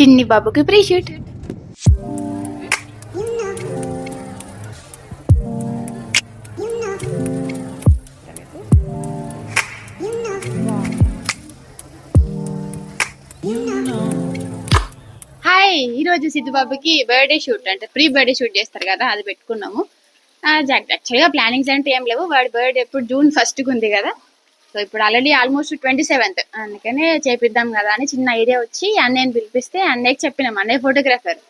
చిన్ని బాబుకి pre shoot hi ఈరోజు సిద్ధు బాబుకి బర్త్డే షూట్ అంటే ప్రీ బర్త్డే షూట్ చేస్తారు కదా అది పెట్టుకున్నాము. యాక్చువల్గా ప్లానింగ్స్ అంటే ఏం లేవు. వాడి బర్త్డే ఎప్పుడు? జూన్ ఫస్ట్కి ఉంది కదా. సో ఇప్పుడు ఆల్రెడీ ఆల్మోస్ట్ ట్వంటీ సెవెంత్. అందుకనే చేపిద్దాం కదా అని చిన్న ఐడియా వచ్చి అన్నయ్యని పిలిపిస్తే అన్నయ్యకి చెప్పినాం. అన్నయ్య ఫోటోగ్రాఫర్.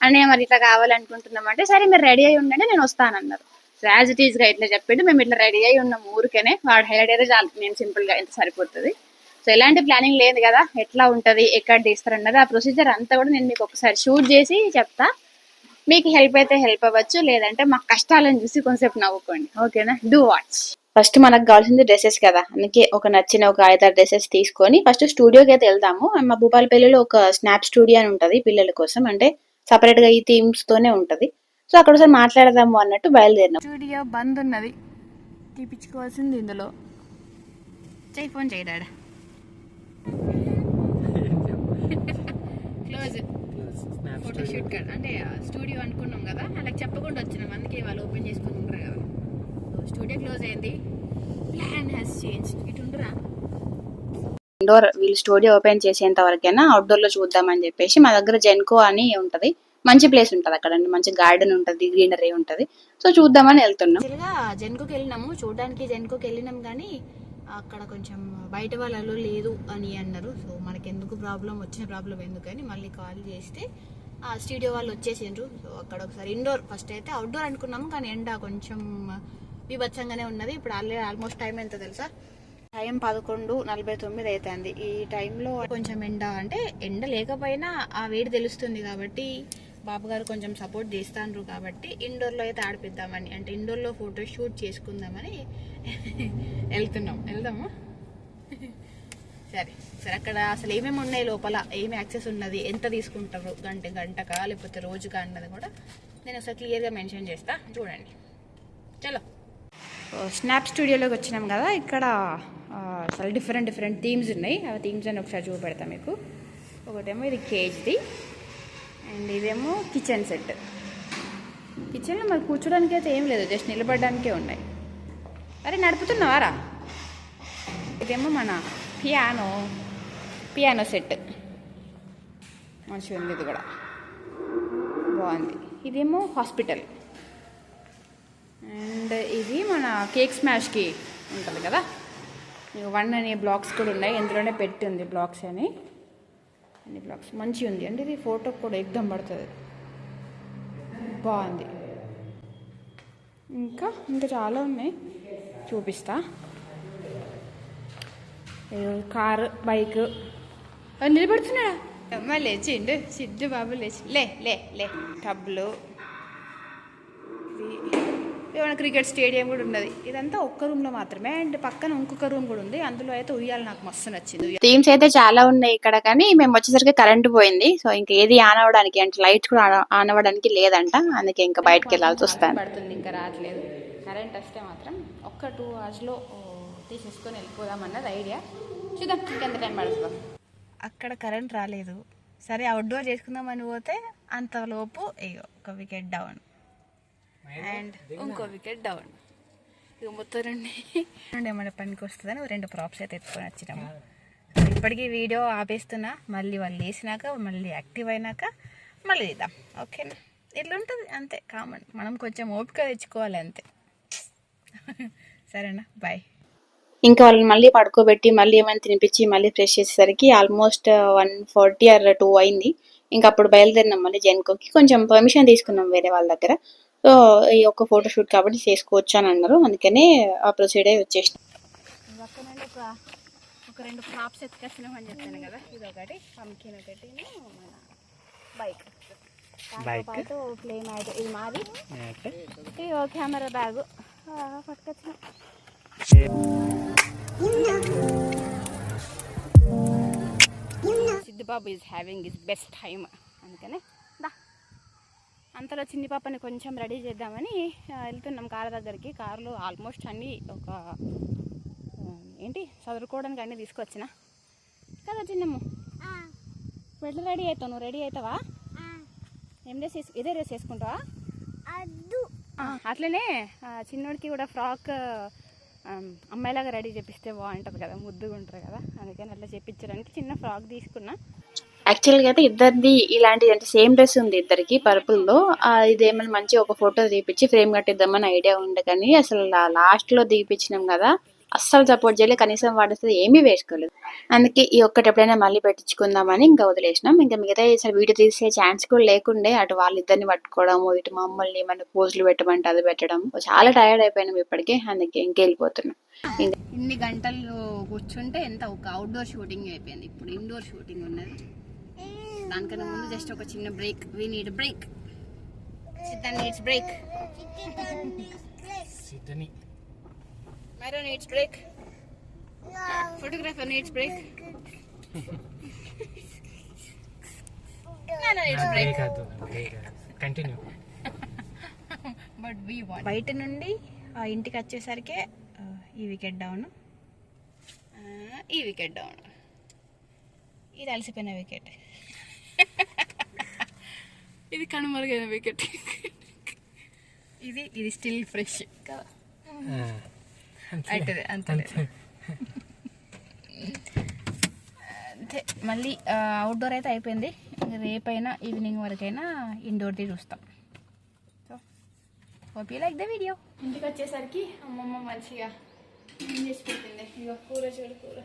అన్నయ్య మరి ఇట్లా కావాలనుకుంటున్నాం అంటే సరే మీరు రెడీ అయి ఉండండి నేను వస్తానన్నారు. సో యాజ్ ఇట్ ఈస్గా ఇట్లా చెప్పిండు. మేము ఇట్లా రెడీ అయి ఉన్నాం ఊరికనే. వాడు హైలైట్ అయితే చాలు. నేను సింపుల్గా ఎంత సరిపోతుంది. సో ఎలాంటి ప్లానింగ్ లేదు కదా. ఎట్లా ఉంటుంది? ఎక్కడ తీస్తారన్నది ఆ ప్రొసీజర్ అంతా కూడా నేను మీకు ఒకసారి షూట్ చేసి చెప్తా. మీకు హెల్ప్ అయితే హెల్ప్ అవ్వచ్చు. లేదంటే మా కష్టాలను చూసి కొంచెంసేపు నవ్వుకోండి. ఓకేనా డూ వాచ్ ఫస్ట్ మనకు కావాల్సింది డ్రెస్సెస్ కదా. అందుకే ఒక నచ్చిన ఒక ఐదారు డ్రెస్సెస్ తీసుకొని ఫస్ట్ స్టూడియోకి అయితే వెళ్దాము మా భూపాలపల్లిలో ఒక స్నాప్ స్టూడియో అని ఉంటుంది పిల్లల కోసం. అంటే సపరేట్గా ఈ థీమ్స్ తోనే ఉంటది. సో అక్కడ ఒకసారి మాట్లాడదాము అన్నట్టు బయలుదేరినాం. స్టూడియో బంద్ ఉన్నది. తీపించుకోవాల్సింది ఇందులో. చేయి ఫోన్ చేయడా క్లోజ్ ఫోటో షూట్ కాదు అంటే స్టూడియో అనుకున్నాం కదా. వాళ్ళకి చెప్పకుండా వచ్చినాం. అందుకే వాళ్ళు ఓపెన్ చేసుకుని ఉంటారు కదా స్టూడియో క్లోజ్ అయింది. హ్యాస్ చేంజ్ ఇండోర్ వీళ్ళు స్టూడియో ఓపెన్ చేసేంత వరకైనా అవుట్డోర్లో చూద్దామని చెప్పేసి మా దగ్గర జెన్కో అని ఉంటది. మంచి ప్లేస్ ఉంటది అక్కడ మంచి గార్డెన్ ఉంటది గ్రీనరీ ఉంటది. సో చూద్దామని వెళ్తున్నాం. జెన్కోకి వెళ్ళినాము. చూడడానికి జెన్కోకి వెళ్ళినాం కానీ అక్కడ కొంచెం బయట వాళ్ళు లేదు అని అన్నారు. సో మనకి ఎందుకు ప్రాబ్లం వచ్చిన ప్రాబ్లం ఎందుకని మళ్ళీ కాల్ చేస్తే ఆ స్టూడియో వాళ్ళు వచ్చేసిండ్రు. సో అక్కడ ఒకసారి ఇండోర్ ఫస్ట్ అయితే అవుట్డోర్ అనుకున్నాము కానీ ఎండ కొంచెం బీభత్సంగానే ఉన్నది. ఇప్పుడు ఆల్రెడీ ఆల్మోస్ట్ టైం ఎంత తెలుసా? టైం పదకొండు నలభై తొమ్మిది అవుతుంది ఈ టైంలో కొంచెం ఎండ అంటే ఎండ లేకపోయినా ఆ వేడి తెలుస్తుంది కాబట్టి బాబు గారు కొంచెం సపోర్ట్ చేస్తాండ్రు కాబట్టి ఇండోర్లో అయితే ఆడిపిద్దామని అంటే ఇండోర్లో ఫోటో షూట్ చేసుకుందామని వెళ్తున్నాం. వెళ్దాము? సరే. సరే అక్కడ అసలు ఏమేమి ఉన్నాయి లోపల? ఏమి యాక్సెస్ ఉన్నది? ఎంత తీసుకుంటారు? గంట గంటకా? లేకపోతే రోజుగా అన్నది కూడా నేను ఒకసారి క్లియర్గా మెన్షన్ చేస్తా. చూడండి. చలో. స్నాప్ స్టూడియోలోకి వచ్చినాం కదా ఇక్కడ చాలా డిఫరెంట్ డిఫరెంట్ థీమ్స్ ఉన్నాయి. ఆ థీమ్స్ అని ఒకసారి చూపెడతా మీకు. ఒకటేమో ఇది కేజ్ది అండ్ ఇదేమో కిచెన్ సెట్ కిచెన్లో మరి కూర్చోడానికి అయితే ఏం లేదు జస్ట్ నిలబడడానికే ఉన్నాయి. అరే నడుపుతున్నావారా? ఇదేమో మన పియానో పియానో సెట్ మంచిగా ఉంది ఇది కూడా. బాగుంది. ఇదేమో హాస్పిటల్ అండ్ ఇది మన కేక్ స్మాష్కి ఉంటుంది కదా? వన్ అనే బ్లాక్స్ కూడా ఉన్నాయి. ఇందులోనే పెట్టి ఉంది బ్లాక్స్ అని. అన్ని బ్లాక్స్. మంచిగా ఉంది. అంటే ఇది ఫోటో కూడా ఎగ్దం పడుతుంది. బాగుంది. ఇంకా ఇంకా చాలా ఉన్నాయి. చూపిస్తా. ఏదో కారు బైక్. నిలబడుతున్నాడా అమ్మ లేచిండు సిద్ధు బాబు లేచి. లే లే లే. టబ్లు ఇది ఏమైనా క్రికెట్ స్టేడియం కూడా ఉన్నది. ఇదంతా ఒక్క రూమ్లో మాత్రమే. అండ్ పక్కన ఇంకొక రూమ్ కూడా ఉంది. అందులో అయితే ఉయ్యాలి నాకు మస్తు నచ్చింది. థీమ్స్ అయితే చాలా ఉన్నాయి ఇక్కడ కానీ మేము వచ్చేసరికి కరెంట్ పోయింది. సో ఇంకా ఏది ఆన్ అవ్వడానికి అంటే లైట్ కూడా ఆన్ అవ్వడానికి లేదంట. అందుకే ఇంకా బయటకు వెళ్ళాల్సి వస్తాను పడుతుంది ఇంకా రావట్లేదు. కరెంట్ వస్తే మాత్రం ఒక్క టూ అవర్స్లో ఓ, తీసేసుకొని వెళ్ళిపోదాం అన్నది ఐడియా చూద్దాం ఇంకెంత టైం పడుతుందో. అక్కడ కరెంట్ రాలేదు. సరే అవుట్డోర్ చేసుకుందామని పోతే అంతలోపు అయ్యో ఒక వికెట్ డౌన్ అండ్ ఇంకో వికెట్ డౌన్. ఇక మొత్తం రెండు. రెండు ఏమైనా పనికి వస్తుందని రెండు ప్రాప్స్ అయితే ఎత్తుకొని వచ్చినాము. ఇప్పటికీ వీడియో ఆపేస్తున్నా మళ్ళీ వాళ్ళు వేసినాక మళ్ళీ యాక్టివ్ అయినాక మళ్ళీ తీద్దాం ఓకేనా ఇట్లుంటుంది అంతే. కామన్. మనం కొంచెం ఓపిక తెచ్చుకోవాలి అంతే. సరేనా? బాయ్. ఇంకా వాళ్ళని మళ్ళీ పడుకోబెట్టి మళ్ళీ ఏమైనా తినిపించి మళ్ళీ ఫ్రెష్ చేసేసరికి almost one forty or two అయింది. ఇంకా అప్పుడు బయలుదేరినాం మళ్ళీ జెన్కోకి కొంచెం పర్మిషన్ తీసుకున్నాం వేరే వాళ్ళ దగ్గర. సో ఈ ఒక్క ఫోటో షూట్ కాబట్టి చేసుకోవచ్చు అని అన్నారు అందుకనే ఆ ప్రొసీడ్ అయ్యి వచ్చేసినాం ఒక ఒక రెండు ఫ్రాప్స్ ఎత్తుకొచ్చినాం అని చెప్పాను కదా. ఇది ఒకటి పంకిన్ ఒకటి మన బైక్. పాటు ప్లేన్ అయితే ఇది మాది. ఇది ఓ camera bag పట్టుకొచ్చిన. Siddhibabu is having is best time అందుకనే అంతలో చిన్ని పాపని కొంచెం రెడీ చేద్దామని వెళ్తున్నాం కార్ దగ్గరికి. కార్లో ఆల్మోస్ట్ అన్నీ ఒక ఏంటి చదువుకోవడానికి అన్నీ తీసుకొచ్చిన. కదా చిన్నమ్మ? ఇప్పుడు రెడీ అవుతావు నువ్వు రెడీ అవుతావా? ఏం డ్రెస్ వేసు ఇదే డ్రెస్ వేసుకుంటావా? అట్లనే చిన్నోడికి కూడా ఫ్రాక్ అమ్మాయిలాగా రెడీ చేపిస్తే బాగుంటుంది కదా ముద్దుగా ఉంటారు కదా అందుకని అట్లా చేపించడానికి చిన్న ఫ్రాక్ తీసుకున్నా. యాక్చువల్గా అయితే ఇద్దరిది ఇలాంటిది అంటే సేమ్ డ్రెస్ ఉంది ఇద్దరికి పర్పుల్లో ఇదేమైనా మంచి ఒక ఫోటో తీపిచ్చి ఫ్రేమ్ కట్టిద్దామని ఐడియా ఉండే కానీ అసలు లాస్ట్లో దిగిపించినాం కదా అస్సలు సపోర్ట్ చేయలేదు కనీసం వాడితే ఏమీ వేసుకోలేదు అందుకే ఈ ఒక్కటి ఎప్పుడైనా మళ్ళీ పెట్టించుకుందామని ఇంకా వదిలేసినాం. ఇంకా మిగతా అసలు వీడియో తీసే ఛాన్స్ కూడా లేకుండే అటు వాళ్ళిద్దరిని పట్టుకోవడం ఇటు మమ్మల్ని మన పోజులు పెట్టమంటే అది పెట్టడం. చాలా టైర్డ్ అయిపోయినాం ఇప్పటికే అందుకే ఇంకెళ్ళిపోతున్నాం ఇన్ని గంటలు కూర్చుంటే ఎంత ఒక అవుట్డోర్ షూటింగ్ అయిపోయింది. ఇప్పుడు ఇండోర్ షూటింగ్ ఉన్నది. దానికన్నా ముందు జస్ట్ ఒక చిన్న break. We need break Siddhan needs break Siddhani మైరో needs break photographer needs break break కాదు break continue but we want బయట నుండి ఆ ఇంటికి వచ్చేసరికి ఈ వికెట్ డౌన్ ఈ వికెట్ డౌన్ ఇది అలసిపోయిన వికెట్ ఇది కనుమరుగైన వికెట్ ఇది ఇది స్టిల్ ఫ్రెష్ కదా అవుతుంది అంతే. అంతే. మళ్ళీ అవుట్డోర్ అయితే అయిపోయింది. ఇంక రేపైనా ఈవినింగ్ వరకైనా ఇండోర్ది చూస్తాం. So hope you like the video ఇంటికి వచ్చేసరికి అమ్మమ్మ మంచిగా ఏం చేసి పెట్టింది? ఇగో కూర చూడు కూర.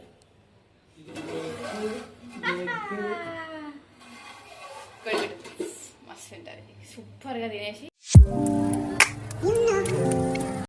మస్తు ఉంటుంది సూపర్గా తినేసి